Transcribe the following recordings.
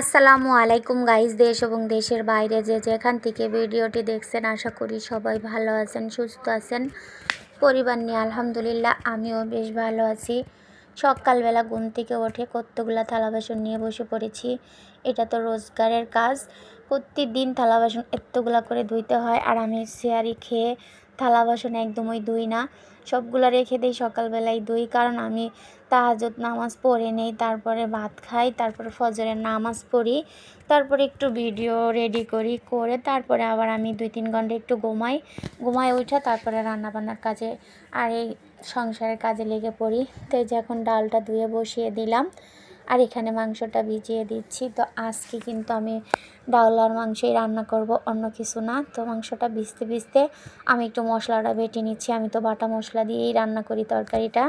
আসসালামু আলাইকুম গাইজ দেশ এবং দেশের বাইরে যে যেখান থেকে ভিডিওটি দেখছেন, আশা করি সবাই ভালো আছেন, সুস্থ আছেন। পরিবার নিয়ে আলহামদুলিল্লাহ আমিও বেশ ভালো আছি। সকালবেলা ঘুম থেকে উঠে কতগুলা থালা বাসন নিয়ে বসে পড়েছি, এটা তো রোজগারের কাজ। প্রতিদিন থালা বাসন এতগুলা করে ধুইতে হয়, আর আমি শেয়ারি খেয়ে থালা বাসন একদমই ধুই না। সবগুলো রেখে দিই সকালবেলায় ধুই, কারণ আমি তাহাজত নামাজ পড়ে নেই। তারপরে ভাত খাই, তারপরে ফজরের নামাজ পড়ি, তারপরে একটু ভিডিও রেডি করি, করে তারপরে আবার আমি দুই তিন ঘণ্টা একটু ঘুমাই। ঘুমাই উঠে তারপরে রান্নাবান্নার কাজে আর এই সংসারের কাজে লেগে পড়ি। তো এই যে এখন ডালটা ধুয়ে বসিয়ে দিলাম। আর এখানে মাংসটা ভিজিয়ে দিচ্ছি। তো আজকে কিন্তু আমি ডাউল আর মাংসই রান্না করব, অন্য কিছু না। তো মাংসটা ভিজতে ভিজতে আমি একটু মশলাটা বেটে নিচ্ছি। আমি তো বাটা মশলা দিয়েই রান্না করি তরকারিটা।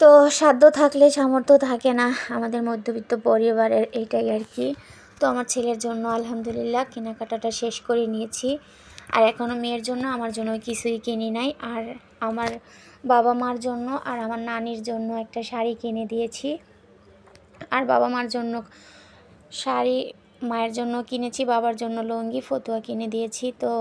তো সাধ্য থাকলে সামর্থ্য থাকে না আমাদের মধ্যবিত্ত পরিবারের এইটাই আর কি। তো আমার ছেলের জন্য আলহামদুলিল্লাহ কেনাকাটাটা শেষ করে নিয়েছি। আর এখনও মেয়ের জন্য আমার জন্য কিছুই কিনি নাই। আর আমার বাবা মার জন্য আর আমার নানির জন্য একটা শাড়ি কিনে দিয়েছি। আর বাবা মার জন্য শাড়ি, মায়ের জন্য কিনেছি, বাবার জন্য লুঙ্গি, ফতুয়া কিনে দিয়েছি। তো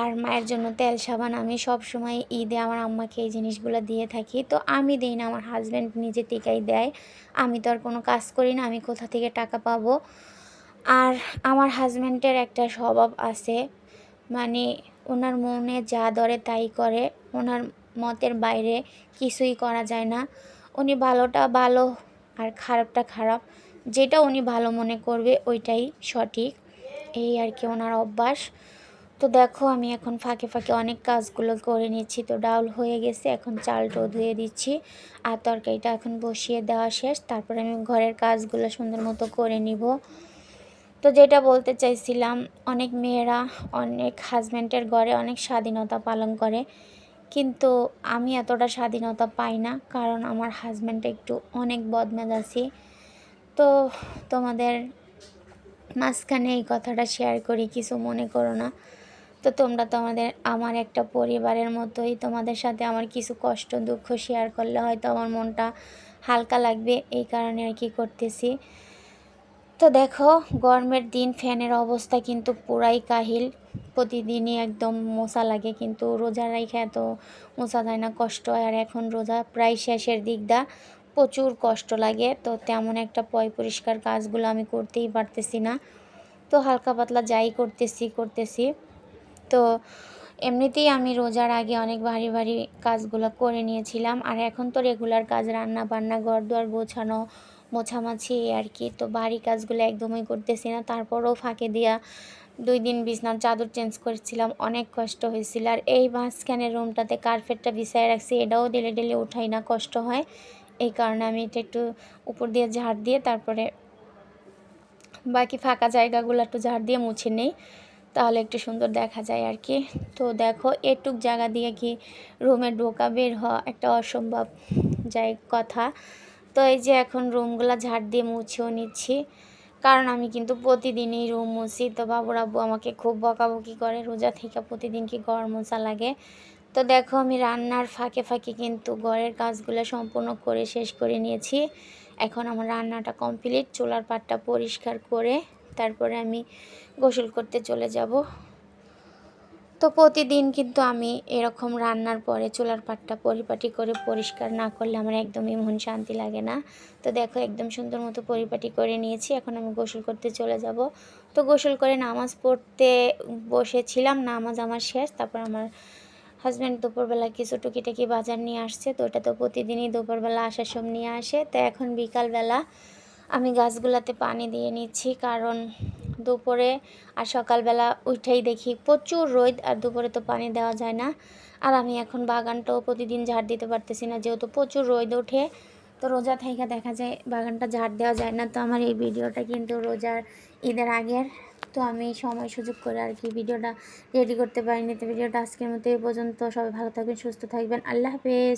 আর মায়ের জন্য তেল, সাবান আমি সব সময় ঈদে আমার আম্মাকে এই জিনিসগুলো দিয়ে থাকি। তো আমি দিই না, আমার হাজব্যান্ড নিজে টিকাই দেয়। আমি তো আর কোনো কাজ করি না, আমি কোথা থেকে টাকা পাবো? আর আমার হাজব্যান্ডের একটা স্বভাব আছে মানে ওনার মনে যা ধরে তাই করে, ওনার মতের বাইরে কিছুই করা যায় না। উনি ভালোটা ভালো আর খারাপটা খারাপ। যেটা উনি ভালো মনে করবে ওইটাই সঠিক। এই আর কি ওনার অভ্যাস। তো দেখো আমি এখন ফাঁকে ফাঁকে অনেক কাজগুলো করে নিচ্ছি। তো ডাউল হয়ে গেছে, এখন চালটাও ধুয়ে দিচ্ছি। আর তরকারিটা এখন বসিয়ে দেওয়া শেষ। তারপরে আমি ঘরের কাজগুলো সুন্দর মতো করে নিব। তো যেটা বলতে চাইছিলাম, অনেক মেয়েরা, অনেক হাজব্যান্ডের ঘরে অনেক স্বাধীনতা পালন করে। কিন্তু আমি এতটা স্বাধীনতা পাই না, কারণ আমার হাজব্যান্ড একটু অনেক বদমেজাজি। তো তোমাদের মাঝখানে এই কথাটা শেয়ার করি, কিছু মনে করো না। তো তোমরা তোমাদের আমার একটা পরিবারের মতোই, তোমাদের সাথে আমার কিছু কষ্ট, দুঃখ শেয়ার করলে হয়তো আমার মনটা হালকা লাগবে, এই কারণে আর কি করতেছি। তো দেখো, গরমের দিন ফ্যানের অবস্থা কিন্তু পুরাই কাহিল। প্রতিদিনই একদম মশা লাগে, কিন্তু রোজা রাইখে এত মশা যায় না, কষ্ট হয়। আর এখন রোজা প্রায় শেষের দিকটা প্রচুর কষ্ট লাগে। তো তেমন একটা পয় পরিষ্কার কাজগুলো আমি করতেই পারতেছি না। তো হালকা পাতলা যাই করতেছি করতেছি। তো এমনিতেই আমি রোজার আগে অনেক ভারী ভারী কাজগুলো করে নিয়েছিলাম। আর এখন তো রেগুলার কাজ রান্না বান্না ঘর দুয়ার গোছানো মোছামাছি আর কি তো বাড়ি কাজগুলো একদমই করতেছি না। তারপরও ফাঁকে দিয়া দুই দিন বিছনার চাদর চেঞ্জ করেছিলাম। অনেক কষ্ট হয়েছিল। আর এই মাঝখানের রুমটাতে কার্পেটটা বিছায় রাখছি, এটাও ডেলে ডেলে উঠাই না, কষ্ট হয়। এই কারণে আমি এটা একটু উপর দিয়ে ঝাড় দিয়ে তারপরে বাকি ফাঁকা জায়গাগুলো একটু ঝাড় দিয়ে মুছে নেই। তাহলে একটু সুন্দর দেখা যায় আর কি তো দেখো, এটুক জায়গা দিয়ে কি রুমে ঢোকা বের হওয়া একটা অসম্ভব যাই কথা। তো এই যে এখন রুমগুলো ঝাড় দিয়ে মুছেও নিচ্ছি। কারণ আমি কিন্তু প্রতিদিনই রুম মুছি। তো বাবুর আব্বু আমাকে খুব বকাবকি করে, রোজা থেকে প্রতিদিন কি ঘর মোছা লাগে? তো দেখো আমি রান্নার ফাঁকে ফাঁকে কিন্তু ঘরের কাজগুলো সম্পূর্ণ করে শেষ করে নিয়েছি। এখন আমার রান্নাটা কমপ্লিট চুলার পাটটা পরিষ্কার করে তারপরে আমি গোসল করতে চলে যাব। তো প্রতিদিন কিন্তু আমি এরকম রান্নার পরে চুলার পাটটা পরিপাটি করে পরিষ্কার না করলে আমার একদমই মন শান্তি লাগে না। তো দেখো একদম সুন্দর মতো পরিপাটি করে নিয়েছি, এখন আমি গোসল করতে চলে যাব। তো গোসল করে নামাজ পড়তে বসেছিলাম, নামাজ আমার শেষ, তারপর আমার হাজব্যান্ড দুপুরবেলা কিছু টুকিটাকি বাজার নিয়ে আসছে, তো ওটা তো প্রতিদিনই দুপুরবেলা আসার সব নিয়ে আসে। তো এখন বিকালবেলা আমি গাছগুলাতে পানি দিয়ে নিচ্ছি, কারণ দুপুরে আর সকালবেলা উঠেই দেখি প্রচুর রোদ আর দুপুরে তো পানি দেওয়া যায় না। আর আমি এখন বাগানটাও প্রতিদিন ঝাড় দিতে পারতেছি না, যেহেতু প্রচুর রোদ ওঠে। তো রোজা থেকে দেখা যায় বাগানটা ঝাড় দেওয়া যায় না। তো আমার এই ভিডিওটা কিন্তু রোজার ঈদের আগের। তো আমি সময় সুযোগ করে আর কি ভিডিওটা রেডি করতে পারিনি। তো ভিডিওটা আজকের মতো এই পর্যন্ত। সবাই ভালো থাকবেন, সুস্থ থাকবেন। আল্লাহ হাফেজ।